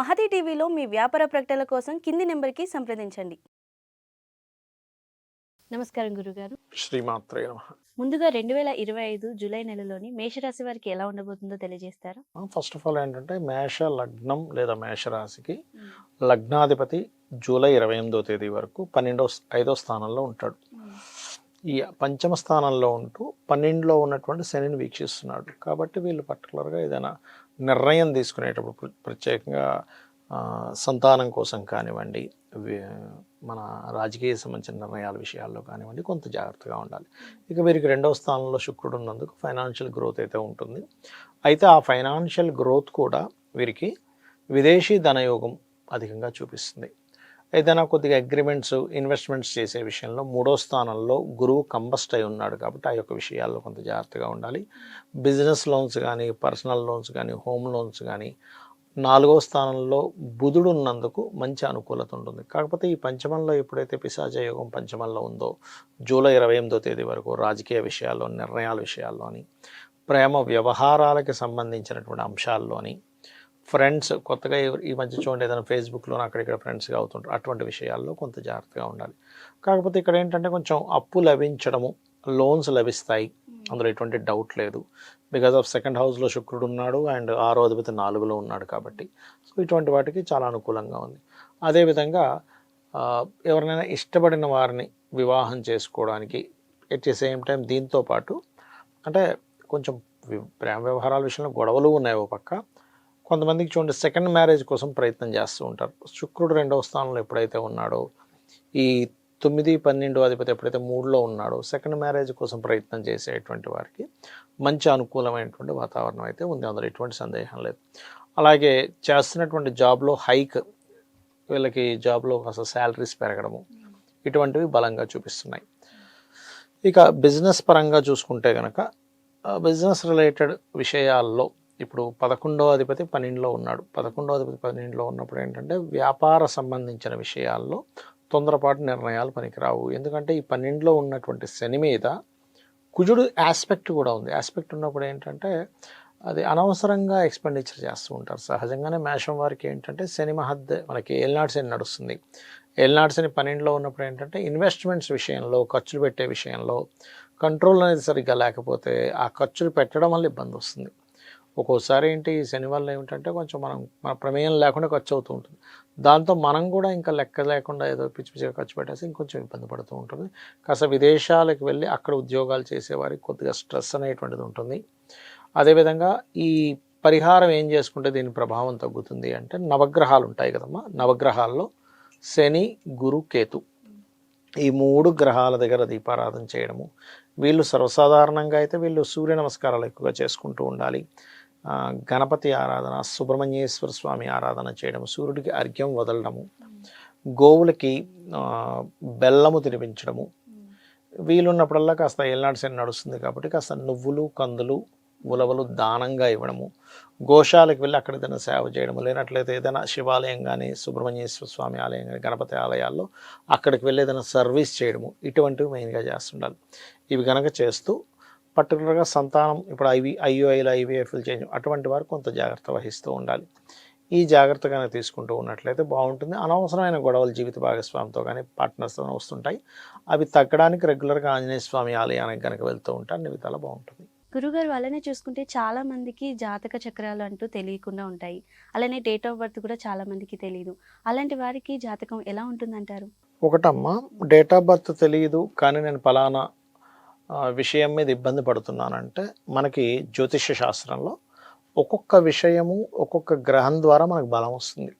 మహతి టీవీలో మీ వ్యాపార ప్రకటనల కోసం కింది నెంబర్కి సంప్రదించండి. నమస్కారం గురుగారు. శ్రీమాత్రే నమ. ముందుగా రెండు వేల ఇరవై ఐదు జూలై నెలలోని మేషరాశి వారికి ఎలా ఉండబోతుందో తెలియజేస్తారా? ఫస్ట్ ఆఫ్ ఆల్ ఏంటంటే మేష లగ్నం లేదా మేషరాశికి లగ్నాధిపతి జూలై ఇరవై ఎనిమిదో తేదీ వరకు పన్నెండో ఐదో స్థానంలో ఉంటాడు. ఈ పంచమ స్థానంలో ఉంటూ పన్నెండులో ఉన్నటువంటి శనిని వీక్షిస్తున్నాడు. కాబట్టి వీళ్ళు పర్టికులర్గా ఏదైనా నిర్ణయం తీసుకునేటప్పుడు ప్రత్యేకంగా సంతానం కోసం కానివ్వండి మన రాజకీయ సంబంధించిన నిర్ణయాల విషయాల్లో కానివ్వండి కొంత జాగ్రత్తగా ఉండాలి. ఇక వీరికి రెండవ స్థానంలో శుక్రుడు ఉన్నందుకు ఫైనాన్షియల్ గ్రోత్ అయితే ఉంటుంది. అయితే ఆ ఫైనాన్షియల్ గ్రోత్ కూడా వీరికి విదేశీ ధనయోగం అధికంగా చూపిస్తుంది. ఏదైనా కొద్దిగా అగ్రిమెంట్స్ ఇన్వెస్ట్మెంట్స్ చేసే విషయంలో మూడో స్థానంలో గురువు కంబస్ట్ అయి ఉన్నాడు కాబట్టి ఆ యొక్క విషయాల్లో కొంత జాగ్రత్తగా ఉండాలి. బిజినెస్ లోన్స్ కానీ పర్సనల్ లోన్స్ కానీ హోమ్ లోన్స్ కానీ నాలుగో స్థానంలో బుధుడు ఉన్నందుకు మంచి అనుకూలత ఉంటుంది. కాకపోతే ఈ పంచమంలో ఎప్పుడైతే పిశాచ యోగం పంచమంలో ఉందో జూలై ఇరవై ఎనిమిదో తేదీ వరకు రాజకీయ విషయాల్లో నిర్ణయాల విషయాల్లోని ప్రేమ వ్యవహారాలకి సంబంధించినటువంటి అంశాల్లోని ఫ్రెండ్స్ కొత్తగా ఈ- మధ్య చూడండి ఏదైనా ఫేస్బుక్లో అక్కడిక్కడ ఫ్రెండ్స్గా అవుతుంటారు. అటువంటి విషయాల్లో కొంత జాగ్రత్తగా ఉండాలి. కాకపోతే ఇక్కడ ఏంటంటే కొంచెం అప్పు లభించడము లోన్స్ లభిస్తాయి. అందులో ఎటువంటి డౌట్ లేదు. బికాజ్ ఆఫ్ సెకండ్ హౌస్లో శుక్రుడు ఉన్నాడు అండ్ ఆరో అధిపతి నాలుగులో ఉన్నాడు కాబట్టి. సో ఇటువంటి వాటికి చాలా అనుకూలంగా ఉంది. అదేవిధంగా ఎవరినైనా ఇష్టపడిన వారిని వివాహం చేసుకోవడానికి ఎట్ ది సేమ్ టైం దీంతో పాటు అంటే కొంచెం ప్రేమ వ్యవహారాల విషయంలో గొడవలు ఉన్నాయి ఓ పక్క. కొంతమందికి చూడండి సెకండ్ మ్యారేజ్ కోసం ప్రయత్నం చేస్తూ ఉంటారు. శుక్రుడు రెండవ స్థానంలో ఎప్పుడైతే ఉన్నాడో ఈ తొమ్మిది పన్నెండు అధిపతి ఎప్పుడైతే మూడులో ఉన్నాడో సెకండ్ మ్యారేజ్ కోసం ప్రయత్నం చేసేటువంటి వారికి మంచి అనుకూలమైనటువంటి వాతావరణం అయితే ఉంది. అందులో ఎటువంటి సందేహం లేదు. అలాగే చేస్తున్నటువంటి జాబ్లో హైక్ వీళ్ళకి జాబ్లో కాస్త శాలరీస్ పెరగడము ఇటువంటివి బలంగా చూపిస్తున్నాయి. ఇక బిజినెస్ పరంగా చూసుకుంటే కనుక బిజినెస్ రిలేటెడ్ విషయాల్లో ఇప్పుడు పదకొండో అధిపతి పన్నెండులో ఉన్నాడు. పదకొండో అధిపతి పన్నెండులో ఉన్నప్పుడు ఏంటంటే వ్యాపార సంబంధించిన విషయాల్లో తొందరపాటు నిర్ణయాలు పనికిరావు. ఎందుకంటే ఈ పన్నెండులో ఉన్నటువంటి శని మీద కుజుడు ఆస్పెక్ట్ కూడా ఉంది. ఆస్పెక్ట్ ఉన్నప్పుడు ఏంటంటే అది అనవసరంగా ఎక్స్పెండిచర్ చేస్తూ ఉంటారు. సహజంగానే మేషం వారికి ఏంటంటే శని మహద్ మనకి ఏల్నాడు శని నడుస్తుంది. ఏల్నాడు శని పన్నెండులో ఉన్నప్పుడు ఏంటంటే ఇన్వెస్ట్మెంట్స్ విషయంలో ఖర్చులు పెట్టే విషయంలో కంట్రోల్ అనేది సరిగ్గా లేకపోతే ఆ ఖర్చులు పెట్టడం వల్ల ఇబ్బంది వస్తుంది. ఒక్కోసారి ఏంటి ఈ ఏమిటంటే కొంచెం మనం మన ప్రమేయం లేకుండా ఖర్చు అవుతూ ఉంటుంది. దాంతో మనం కూడా ఇంకా లెక్క లేకుండా ఏదో పిచ్చి పిచ్చిగా ఖర్చు పెట్టేసి ఇంకొంచెం ఇబ్బంది పడుతూ ఉంటుంది. కాస్త విదేశాలకు వెళ్ళి అక్కడ ఉద్యోగాలు చేసేవారికి కొద్దిగా స్ట్రెస్ అనేటువంటిది ఉంటుంది. అదేవిధంగా ఈ పరిహారం ఏం చేసుకుంటే దీని ప్రభావం తగ్గుతుంది అంటే నవగ్రహాలు ఉంటాయి కదమ్మా. నవగ్రహాల్లో శని గురు కేతు. ఈ మూడు గ్రహాల దగ్గర దీపారాధన చేయడము. వీళ్ళు సర్వసాధారణంగా అయితే వీళ్ళు సూర్య నమస్కారాలు ఎక్కువగా చేసుకుంటూ ఉండాలి. గణపతి ఆరాధన సుబ్రహ్మణ్యేశ్వర స్వామి ఆరాధన చేయడం సూర్యుడికి అర్ఘ్యం వదలడము గోవులకి బెల్లము తినిపించడము. వీలున్నప్పుడల్లా కాస్త ఏళ్ళనాడు శని నడుస్తుంది కాబట్టి కాస్త నువ్వులు కందులు ఉలవలు దానంగా ఇవ్వడము. గోశాలకు వెళ్ళి అక్కడ ఏదైనా సేవ చేయడము లేనట్లయితే ఏదైనా శివాలయం కానీ సుబ్రహ్మణ్యేశ్వర స్వామి ఆలయం కానీ గణపతి ఆలయాల్లో అక్కడికి వెళ్ళి ఏదైనా సర్వీస్ చేయడము. ఇటువంటివి మెయిన్గా చేస్తుండాలి. ఇవి కనుక చేస్తూ పర్టికులర్గా సంతానం ఇప్పుడు ఐవి ఐయుఐలు ఐవీఎఫ్లు చేంజ్ అటువంటి వారు కొంత జాగ్రత్త వహిస్తూ ఉండాలి. ఈ జాగ్రత్త కనుక తీసుకుంటూ ఉన్నట్లయితే బాగుంటుంది. అనవసరమైన గొడవలు జీవిత భాగస్వామితో కానీ పార్ట్నర్స్తో వస్తుంటాయి. అవి తగ్గడానికి రెగ్యులర్గా ఆంజనేయ స్వామి ఆలయానికి కనుక వెళ్తూ ఉంటే అన్ని విధాలు బాగుంటుంది. గురుగారు అలానే చూసుకుంటే చాలా మందికి జాతక చక్రాలు అంటూ తెలియకుండా ఉంటాయి. అలానే డేట్ ఆఫ్ బర్త్ కూడా చాలా మందికి తెలియదు అలాంటి వారికి జాతకం ఎలా ఉంటుందంటారు? ఒకటమ్మా డేట్ ఆఫ్ బర్త్ తెలియదు కానీ నేను ఫలానా విషయం మీద ఇబ్బంది పడుతున్నానంటే మనకి జ్యోతిష్య శాస్త్రంలో ఒక్కొక్క విషయము ఒక్కొక్క గ్రహం ద్వారా మనకు బలం వస్తుంది.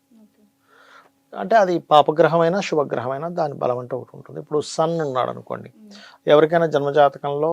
అంటే అది పాపగ్రహమైనా శుభగ్రహమైనా దాని బలం అంటే ఒకటి ఉంటుంది. ఇప్పుడు సన్ ఉన్నాడు అనుకోండి ఎవరికైనా జన్మజాతకంలో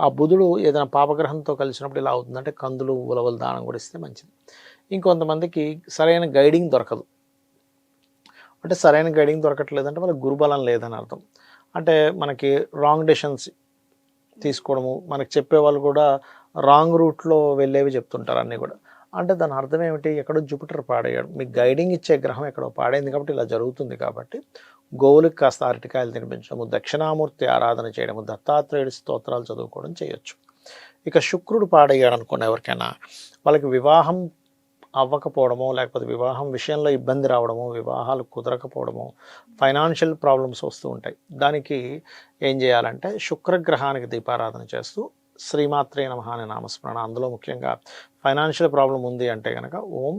ఆ బుధుడు ఏదైనా పాపగ్రహంతో కలిసినప్పుడు ఇలా అవుతుందంటే కందులు ఉలవలు దానం కూడా ఇస్తే మంచిది. ఇంకొంతమందికి సరైన గైడింగ్ దొరకదు. అంటే సరైన గైడింగ్ దొరకట్లేదంటే వాళ్ళకి గురుబలం లేదని అర్థం. అంటే మనకి రాంగ్ డెసిషన్స్ తీసుకోవడము మనకి చెప్పేవాళ్ళు కూడా రాంగ్ రూట్లో వెళ్ళేవి చెప్తుంటారు అన్నీ కూడా. అంటే దాని అర్థం ఏమిటి? ఎక్కడో జూపిటర్ పాడేయడం మీకు గైడింగ్ ఇచ్చే గ్రహం ఎక్కడో పాడైంది కాబట్టి ఇలా జరుగుతుంది కాబట్టి గోవులకు కాస్త అరటికాయలు తినిపించడము దక్షిణామూర్తి ఆరాధన చేయడము దత్తాత్రేయుడి స్తోత్రాలు చదువుకోవడం చేయొచ్చు. ఇక శుక్రుడు పాడయ్యాడు అనుకోండి ఎవరికైనా వాళ్ళకి వివాహం అవ్వకపోవడము లేకపోతే వివాహం విషయంలో ఇబ్బంది రావడము వివాహాలు కుదరకపోవడము ఫైనాన్షియల్ ప్రాబ్లమ్స్ వస్తూ ఉంటాయి. దానికి ఏం చేయాలంటే శుక్రగ్రహానికి దీపారాధన చేస్తూ శ్రీమాత్రే నమః అనే నామస్మరణ. అందులో ముఖ్యంగా ఫైనాన్షియల్ ప్రాబ్లం ఉంది అంటే కనుక ఓం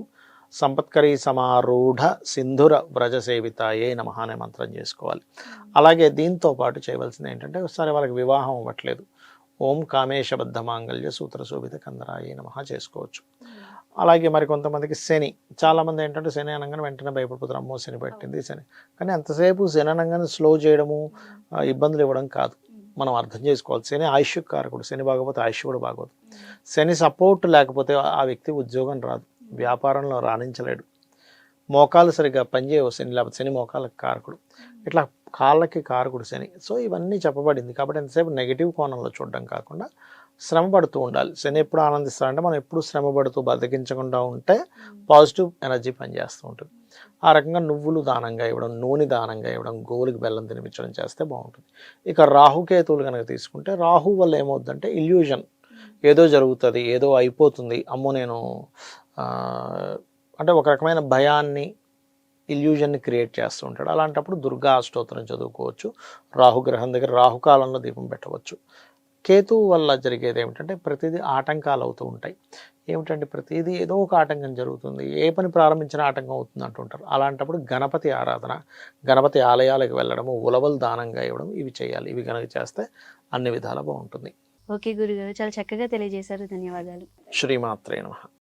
సంపత్కరీ సమారూఢ సింధుర వ్రజ సేవితాయే నమః అనే మంత్రం చేసుకోవాలి. అలాగే దీంతో పాటు చేయవలసింది ఏంటంటే సరే వాళ్ళకి వివాహం అవ్వట్లేదు. ఓం కామేశబద్ధ మాంగళ్య సూత్ర శోభిత కందరాయే నమః చేసుకోవచ్చు. అలాగే మరి కొంతమందికి శని చాలామంది ఏంటంటే శని అనగానే వెంటనే భయపడిపోతారు. అమ్మో శని పెట్టింది శని. కానీ అంతసేపు శని అనగానే స్లో చేయడము ఇబ్బందులు ఇవ్వడం కాదు. మనం అర్థం చేసుకోవాలి. శని ఆయుష్ కారకుడు. శని బాగపోతే ఆయుష్ కూడా బాగోదు శని సపోర్ట్ లేకపోతే ఆ వ్యక్తి ఉద్యోగం రాదు. వ్యాపారంలో రాణించలేడు. మోకాలు సరిగ్గా పనిచేయవు శని లేకపోతే శని మోకాలకు కారకుడు. ఇట్లా కాళ్ళకి కారకుడు శని. సో ఇవన్నీ చెప్పబడింది. కాబట్టి ఎంతసేపు నెగిటివ్ కోణంలో చూడడం కాకుండా శ్రమ పడుతూ ఉండాలి. శని ఎప్పుడు ఆనందిస్తారంటే మనం ఎప్పుడు శ్రమ పడుతూ బద్దకించకుండా ఉంటే పాజిటివ్ ఎనర్జీ పనిచేస్తూ ఉంటుంది. ఆ రకంగా నువ్వులు దానంగా ఇవ్వడం నూనె దానంగా ఇవ్వడం గోవులకి బెల్లం తినిపించడం చేస్తే బాగుంటుంది. ఇక రాహుకేతువులు కనుక తీసుకుంటే రాహు వల్ల ఏమవుతుందంటే ఇల్యూజన్ ఏదో జరుగుతుంది ఏదో అయిపోతుంది. అమ్మో నేను అంటే ఒక రకమైన భయాన్ని ఇల్యూజన్ని క్రియేట్ చేస్తూ ఉంటాడు. అలాంటప్పుడు దుర్గా అష్టోత్తరం చదువుకోవచ్చు. రాహుగ్రహం దగ్గర రాహుకాలంలో దీపం పెట్టవచ్చు. కేతువు వల్ల జరిగేది ఏమిటంటే ప్రతిదీ ఆటంకాలు అవుతూ ఉంటాయి. ఏమిటంటే ప్రతిదీ ఏదో ఒక ఆటంకం జరుగుతుంది. ఏ పని ప్రారంభించిన ఆటంకం అవుతుంది అంటుంటారు అలాంటప్పుడు గణపతి ఆరాధన గణపతి ఆలయాలకు వెళ్ళడము ఉలవలు దానంగా ఇవ్వడం ఇవి చేయాలి. ఇవి కనుక చేస్తే అన్ని విధాలా బాగుంటుంది. ఓకే గురుగారు. చాలా చక్కగా తెలియజేశారు. ధన్యవాదాలు. శ్రీమాత్రే నమః.